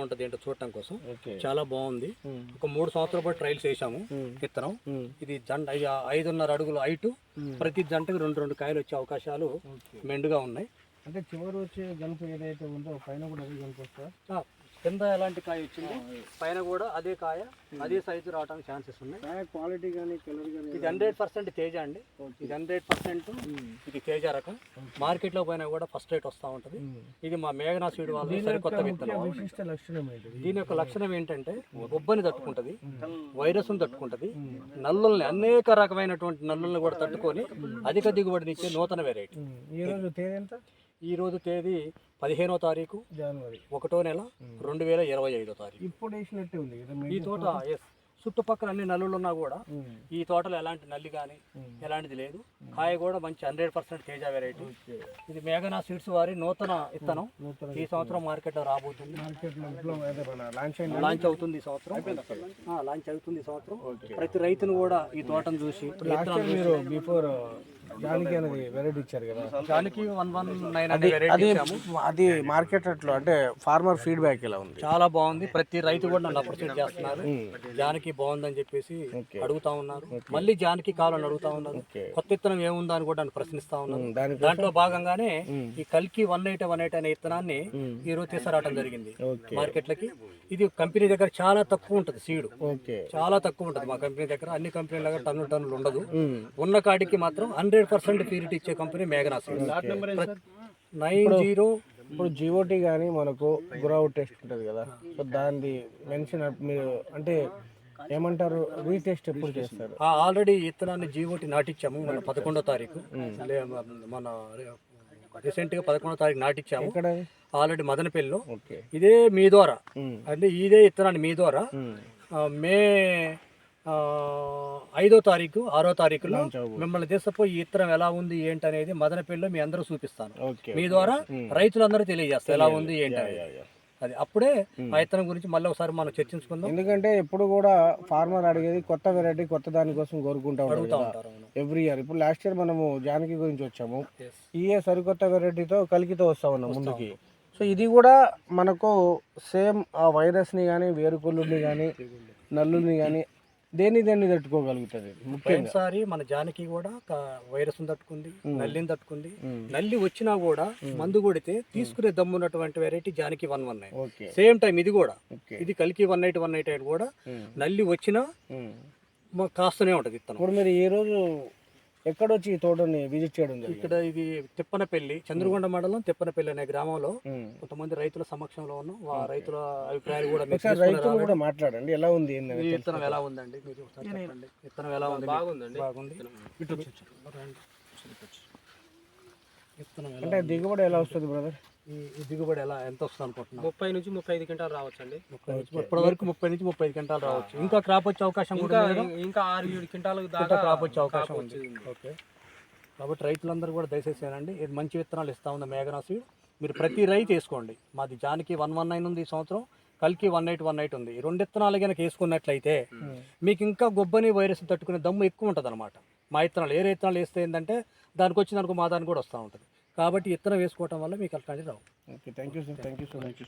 ఉంటుంది ఏంటో చూడటం కోసం చాలా బాగుంది. ఒక మూడు సంవత్సరాల పాటు ట్రయల్స్ చేసాము ఉమ్. విత్తనం. ఇది జంట ఐదున్నర అడుగుల హైట్. ప్రతి జంటకు రెండు రెండు కాయలు వచ్చే అవకాశాలు మెండుగా ఉన్నాయి అంటే చివరి వచ్చే గనుపు ఏదైతే ఉందో పైన కూడా అదే ఆ, కింద. ఎలాంటి కాయ వచ్చింది? పైన కూడా అదే కాయ అదే సైజు రావడానికి ఛాన్సెస్ ఉన్నాయి. కాయ క్వాలిటీ కానీ కలర్ కానీ ఇది హండ్రెడ్ పర్సెంట్ తేజ అండి. ఇది హండ్రెడ్ పర్సెంట్ ఇది తేజ రకం. మార్కెట్లో పోయినా కూడా ఫస్ట్ రేట్ వస్తూ ఉంటుంది. ఇది మా మేఘనా సీడ్ వాళ్ళ సరికొత్త విత్తనం. దీని యొక్క లక్షణం ఏంటంటే గొబ్బని తట్టుకుంటుంది వైరస్ను తట్టుకుంటుంది నల్లుల్ని అనేక రకమైనటువంటి నల్లుల్ని కూడా తట్టుకొని అధిక దిగుబడినిచ్చే నూతన వెరైటీ ఉమ్. ఈ రోజు తేదీ ఎంత? ఈ రోజు తేదీ పదిహేనో తారీఖు జనవరి. ఒకటో నెల రెండు వేల ఇరవై ఐదో తారీఖు. ఇప్పుడు వేసినట్టే ఉంది కదా ఈ తోట ఎస్ చుట్టుపక్కల అన్ని నల్లులు ఉన్నా కూడా. ఈ తోటలో ఎలాంటి నల్లి కానీ. ఎలాంటిది లేదు. కాయ కూడా మంచి హండ్రెడ్ పర్సెంట్ తేజ వెరైటీ. ఇది మేఘనా సీడ్స్ వారి నూతన ఇత్తనం. ఈ సంవత్సరం మార్కెట్లో రాబోతుంది. లాంచ్ అవుతుంది ఈ సంవత్సరం. లాంచ్ అవుతుంది ఈ సంవత్సరం. ప్రతి రైతును కూడా ఈ తోటను చూసి బిఫోర్ జానికి అనేది వెరైటీ ఇచ్చారు కదా. దానికి వన్ వన్ నైన్ అనే వెరైటీ అది మార్కెట్ అట్లో అంటే ఫార్మర్ ఫీడ్బ్యాక్ ఎలా ఉంది? చాలా బాగుంది. ప్రతి రైతు కూడా నన్ను అప్రిషియేట్ చేస్తున్నారు. జానకి బాగుందని చెప్పేసి. అడుగుతా ఉన్నారు. మళ్ళీ జానకి కావాలని అడుగుతా ఉన్నారు. కొత్త ఇత్తనం ఏముందా అని కూడా నన్ను ప్రశ్నిస్తా ఉన్నారు. ఉమ్, దాని దాంట్లో భాగంగానే ఈ కల్కి వన్ ఎయిట్ వన్ ఎయిట్ అనే ఇత్తనాన్ని ఉమ్. ఈ రోజు తీసుకురావడం జరిగింది. ఓకే మార్కెట్లకి. ఇది కంపెనీ దగ్గర చాలా తక్కువ ఉంటుంది సీడ్. చాలా తక్కువ ఉంటుంది మా కంపెనీ దగ్గర. అన్ని కంపెనీల దగ్గర టన్ను టన్నులు ఉండదు. ఉన్న కాడికి మాత్రం హండ్రెడ్ పర్సెంట్ ప్యూరిటీ ఇచ్చే కంపెనీ మేఘనా సీడ్ నైన్ జీరో ఇప్పుడు జిఓటి కానీ మనకు గురావు టెస్ట్ ఉంటుంది కదా. సో దాన్ని మెన్షన్ మీరు అంటే ఏమంటారు? రీటెస్ట్ ఎప్పుడు చేస్తారు? ఆల్రెడీ ఇత్తనాన్ని జీవోటి నాటిచ్చాము మన పదకొండో తారీఖు. లే- మన రీసెంట్గా పదకొండో తారీఖు నాటిచ్చాము. ఆల్రెడీ మదనపల్లిలో. ఇదే మీ ద్వారా. ఉమ్. అంటే ఇదే ఇత్తనాన్ని మీ ద్వారా. ఆ, మే ఐదో తారీఖు ఆరో తారీఖులో. మిమ్మల్ని తీసుకుపోయి ఈ ఇత్తనం ఎలా ఉంది ఏంటి అనేది మదనపల్లిలో మీ అందరూ చూపిస్తాను. ఓకే మీ ద్వారా ఉమ్. రైతులందరూ తెలియజేస్తారు ఎలా ఉంది ఏంటి అనేది. అది అప్పుడే ఆ ఇత్తనం గురించి మళ్ళీ ఒకసారి మనం చర్చించుకుందాం. ఎందుకంటే ఎప్పుడు కూడా ఫార్మర్ అడిగేది కొత్త వెరైటీ కొత్త దానికోసం కోరుకుంటా ఉంటారు. ఎవ్రీ ఇయర్ ఇప్పుడు లాస్ట్ ఇయర్ మనము జానకి గురించి వచ్చాము. ఈ ఇయర్ సరికొత్త వెరైటీతో కలికితో వస్తా ఉన్నాం ముందుకి. సో ఇది కూడా మనకు సేమ్ ఆ వైరస్ని కానీ వేరుకుళ్ళుని కానీ నల్లుని కానీ దేన్ని దేన్ని తట్టుకోగలుగుతుంది? ముఖ్యంగా. పోయినసారి మన జానకి కూడా వైరస్ తట్టుకుంది నల్లిని తట్టుకుంది. నల్లి వచ్చినా కూడా మందు కొడితే తీసుకునే దమ్మున్నటువంటి variety Janaki one one nine same time ఇది కూడా. ఇది కలికి వన్ ఎయిట్ వన్ ఎయిట్ కూడా. నల్లి వచ్చినా కాస్తూనే ఉంటుంది ఇప్పుడు మీరు ఈ రోజు ఎక్కడొచ్చి ఈ తోటని విజిట్ చేయడం ఇక్కడ ఇది తిప్పనపల్లి చంద్రగొండ మండలం తిప్పనపల్లి అనే గ్రామంలో. కొంతమంది రైతుల సమక్షంలో ఉన్నాం. ఆ రైతుల అభిప్రాయాలు కూడా రైతులు కూడా మాట్లాడండి ఎలా ఉంది విత్తనం ఎలా ఉందండి? మీరు విత్తనం ఎలా ఉంది? బాగుందండి. బాగుంది. విత్తనం అంటే దిగుబడి ఎలా వస్తుంది బ్రదర్ ఈ దిగుబడి ఎలా ఎంత వస్తుంది అనుకుంటున్నాం ముప్పై నుంచి ముప్పై ఐదు క్వింటాలు రావచ్చు అండి ముప్పై నుంచి ఇప్పటి వరకు ముప్పై నుంచి ముప్పై ఐదు క్వింటాలు రావచ్చు. ఇంకా క్రాప్ వచ్చే అవకాశం కూడా ఇంకా? ఇంకా ఆరు ఏడు క్వింటాలు దాకా క్రాప్ వచ్చే అవకాశం ఉంది. ఓకే. కాబట్టి రైతులందరూ కూడా దయచేసి ఏనండి ఇది మంచి విత్తనాలు ఇస్తా ఉంది మేఘనా సీడ్ మీరు ప్రతి రైతు వేసుకోండి మాది జానికి వన్ వన్ నైన్ ఉంది ఈ సంవత్సరం కలికి వన్ ఎయిట్ వన్ ఎయిట్ ఉంది. రెండు విత్తనాలు కనుక వేసుకున్నట్లయితే మీకు ఇంకా గొబ్బని వైరస్ తట్టుకునే దమ్ము ఎక్కువ ఉంటుంది అనమాట మా విత్తనాలు ఏ విత్తనాలు వేస్తే ఏంటంటే దానికి వచ్చిన దానికి మా దానికి కూడా వస్తూ ఉంటుంది. కాబట్టి విత్తనం వేసుకోవటం వల్ల మీకు అట్లాంటివి రావు. Okay thank you sir thank you so much.